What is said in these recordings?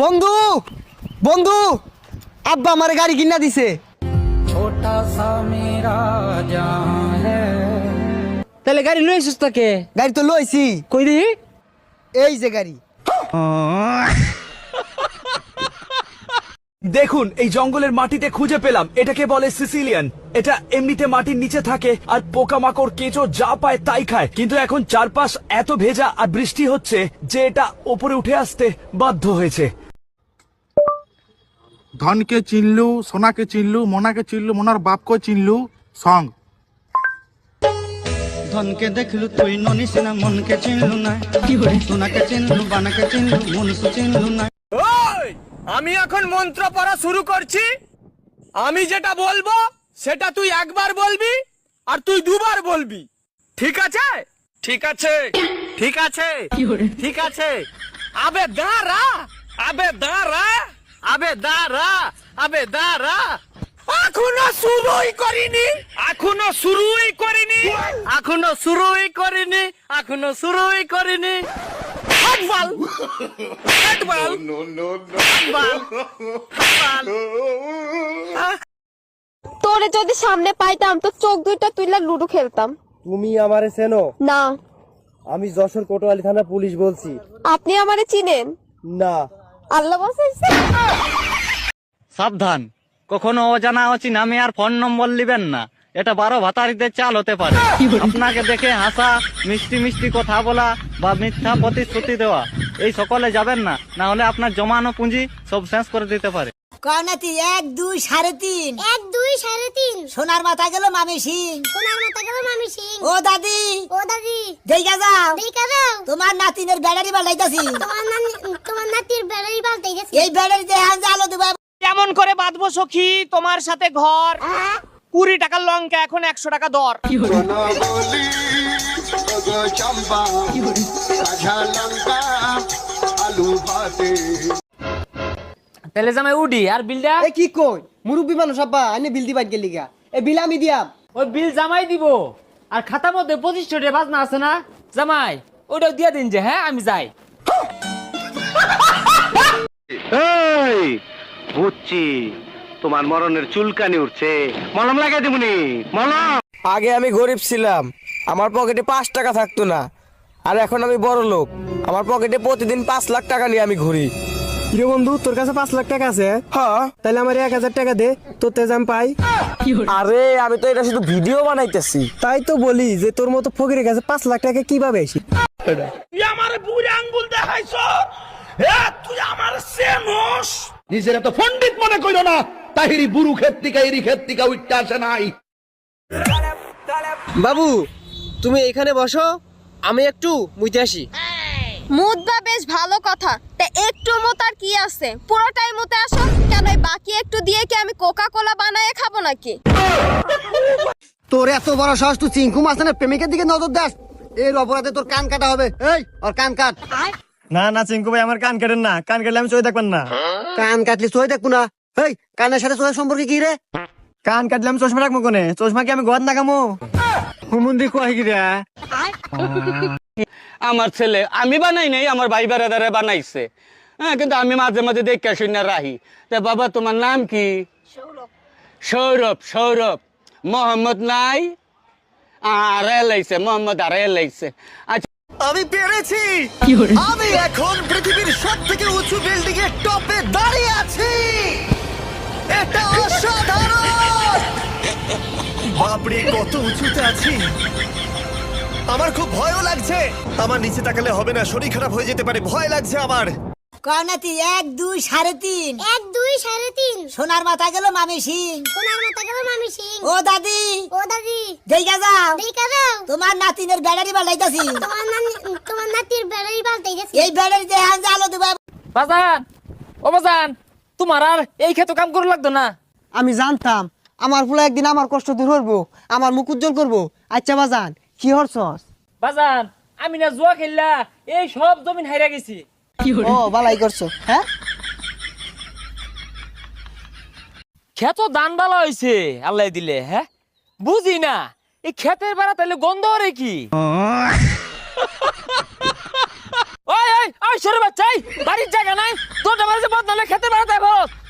বন্ধু বন্ধু আব্বা আমার গাড়ি কিনা দিছে। তাহলে গাড়ি লই আসিস তাকে? গাড়ি তো লইছি। কই দি এই যে গাড়ি। দেখুন এই জঙ্গলের মাটিতে খুঁজে পেলাম। এটাকে বলে সিসিলিয়ান। এটা এমনিতে মাটির নিচে থাকে আর পোকামাকড় কেঁচো যা পায় তাই খায়। কিন্তু এখন চারপাশ এত ভেজা আর বৃষ্টি হচ্ছে যে এটা ওপরে উঠে আসতে বাধ্য হয়েছে। ধনকে চিনলু সোনাকে চিনলু মোনাকে চিনলু মোনার বাপকে চিনলু সং। ধনকে দেখলু তুই ননিস না মনকে চিনলু না। সোনাকে চিনলু বানাকে চিনলু মনুষ চিনলু না। আমি এখন মন্ত্র পড়া শুরু করছি। আমি যেটা বলব সেটা তুই একবার বলবি আর তুই দুবার বলবি। ঠিক আছে? ঠিক আছে। ঠিক আছে? ঠিক আছে? আবে দাঁড়া! আবে দাঁড়া! আবে দাঁড়া! আবে দাঁড়া! এখনও শুরুই করিনি। এখনও শুরুই করিনি। এখনও শুরুই করিনি। এখনও শুরুই করিনি। হাটবাল হাটবাল হাটবাল হাটবাল তোরে যদি সামনে পাইতাম তো চোখ দুইটা তুইলা লুডু খেলতাম। তুমি আমারে চেনো? না। আমি যশোর কোটোয়ালি থানা পুলিশ বলছি। আপনি আমারে চিনেন? না। আল্লাহ বাসাইছে। সাবধান। কখনো অজানা অচিনা আমি আর ফোন নম্বর লিবেন না। এটা বারো ভাতারিদের চাল হতে পারে। আপনাকে দেখে হাসা মিষ্টি মিষ্টি কথা বলা বা মিথ্যা প্রতিশ্রুতি দেওয়া। এই সকলে যাবেন না না হলে আপনার জমানো পুঁজি সব শেষ করে দিতে পারে। কর্ণাতি এক দুই সাড়ে তিন। এক দুই সাড়ে তিন। সোনার মাথা গেল মামি সিং। সোনার মাথা গেল মামি সিং। ও দাদি। ও দাদি। দেখা যাও। দেখা যাও। তোমার নাতিনের ব্যাটারি পাল্টাইতাছি। তোমার তোমার নাতির ব্যাটারি পাল্টাইতাছি। এই ব্যাটারি দিয়ে হ্যাঁ আলো দেবা। কেমন করে বাঁধবো সখী? তোমার সাথে ঘর। কুড়ি টাকার লঙ্কা এখন একশো টাকা দর। তাহলে জামাই উডি আর বিলটা? এ কি কই? মুরব্বী মানুষ আব্বা আইনে বিল দিবাই গেলি গা। এ বিল আমি দিয়াম। ওই বিল জামাই দিব। আর খাতার মধ্যে পঁচিশশো টাকা বাজনা আছে না? জামাই ওইটাও দিয়ে দিন যে হ্যাঁ আমি যাই। এই বুঝছি। তোমার মরণের চুলকানি উঠছে। মলম লাগাই দিবনি মলম। আগে আমি গরিব ছিলাম আমার পকেটে পাঁচ টাকা থাকতো না। আর এখন আমি বড় লোক আমার পকেটে প্রতিদিন পাঁচ লাখ টাকা নিয়ে আমি ঘুরি। কিরে বন্ধু তোর কাছে পাঁচ লাখ টাকা আছে? হ্যাঁ। তাহলে আমার এক হাজার টাকা দে তোর তেজ আমি পাই। আরে আমি তো এটা শুধু ভিডিও বানাইতেছি। তাই তো বলি যে তোর মতো ফকিরের কাছে পাঁচ লাখ টাকা কীভাবে আসি নিজের এত পণ্ডিত মনে কইল না। তাহিরি বুরু ক্ষেত্রিকা এরি ক্ষেত্রিকা উঠতে আসে নাই। বাবু তুমি এখানে বসো আমি একটু মুইতে আসি। মুদবা বেশ ভালো কথা তা একটু মত আর কি আছে? পুরোটাই মতে আসো কেন এই বাকি একটু দিয়ে কি আমি কোকা কোলা বানায় খাব নাকি? তোর এত বড় সাহস তুই চিঙ্কু মাস্তানের প্রেমিকের দিকে নজর দাস? এর অপরাধে তোর কান কাটা হবে। এই ওর কান কাট। না না চিঙ্কু ভাই আমার কান কাটেন না। কান কাটলে আমি চোখে দেখবেন না। কান কাটলি চোখ দেখব না। এই কানের সাথে চোখের সম্পর্কে কি রে? কান কাটলে আমি চশমা রাখব কোনে? চশমা কি আমি ঘর না কামো হুমুন্দি কয় কি রে? আমার ছেলে আমি বানাই নাই আমার ভাই বেড়াদারে বানাইছে। হ্যাঁ কিন্তু আমি মাঝে মাঝে দেখে শুনে রাহি। তা বাবা তোমার নাম কি? সৌরভ। সৌরভ মোহাম্মদ নাই আর এলাইছে মোহাম্মদ আর এলাইছে আচ্ছা। আমি পেরেছি! আমি এখন পৃথিবীর সব থেকে উঁচু বিল্ডিং এর টপে দাঁড়িয়ে আছি! এটা অসাধারণ! বাপরে কত উঁচুতে আছি। আমার খুব ভয়ও লাগছে। আমার নিচে তাকালে হবে না শরীর খারাপ হয়ে যেতে পারে ভয় লাগছে আমার। কর্ণাতি এক দুই সাড়ে তিন। এক দুই সাড়ে তিন। সোনার মাথা গেল মামি সিং। সোনার মাথা গেল মামি সিং। ও দাদি। ও দাদি। দেখা যাও। দেখা যাও। তোমার নাতিনের ব্যাটারি পাল্টাইতাছি। তোমার তোমার নাতির ব্যাটারি পাল্টাইতাছি। এই ব্যাটারি দিয়ে হ্যাঁ আলো দেবা। বাজান ও বাজান। তোমার আর এই ক্ষেত্রে কাম করে লাগতো না? আমি জানতাম আমার ফুলা একদিন আমার কষ্ট দূর করব আমার মুখ উজ্জ্বল করব। আচ্ছা বাজান কি হরছস? বাজান আমি না জুয়া খেললা এই সব জমিন হাইরা গেছি। ও বালাই করছ হ্যাঁ? ক্ষেত দান বালা হয়েছে আল্লাহ দিলে হ্যাঁ? বুঝি না এই ক্ষেতের বেড়া তাহলে গন্ধ রে কি? ওই ওই ওই সরে বাচ্চাই বাড়ির জায়গা নাই তোর আমার যে বদনালে খেতে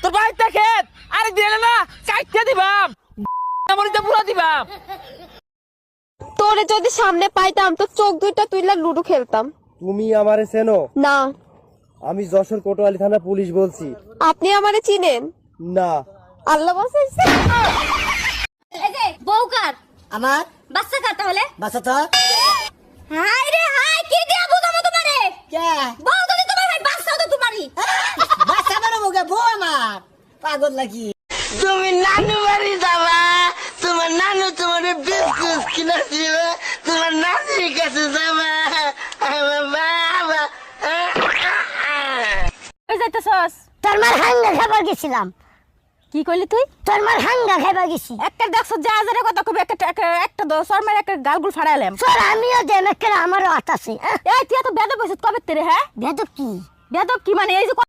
তোর বাড়িতে খেত আরে দিয়ে না কাইতে দিবাম। মরিতে পুরো দিবাম। তোরে যদি সামনে পাইতাম তো চোখ দুইটা তুইলা লুডো খেলতাম। তুমি আমারে চেনো? না। আমি যশোর কোটোয়ালি থানা পুলিশ বলছি। আপনি আমারে চিনেন? না। আল্লাহ বাসাইছে এই যে বউকার আমার? বাচ্চা কার তাহলে? বাসা তো হাই রে হাই কি দিয়া বুঝাবো তোমারে? কে বউ যদি তোমার ভাই বাচ্চা তো তোমারই বাসা মানে মুখে বউ আমার পাগল নাকি? তুমি নানু বাড়ি যাবা তোমার নানু তোমার বিস্কুট কিনে দিবে তোমার নানির কাছে যাবা। আমার বাবা ওই যাইতেছস তোর মার হাঙ্গা খাবার গেছিলাম। কি কইলি তুই? তোর মার হাঙ্গা খাবার গেছি। একটা দেখছ যা হাজারে কথা কবি একটা একটা- একটা দশ আর মার একটা গালগুল ফাড়াইলাম আমিও দেন একটা আমারও হাত আছে এই তুই এত বেদব কবে তেরে হ্যাঁ? বেদ কি? বেদব কি মানে এই যে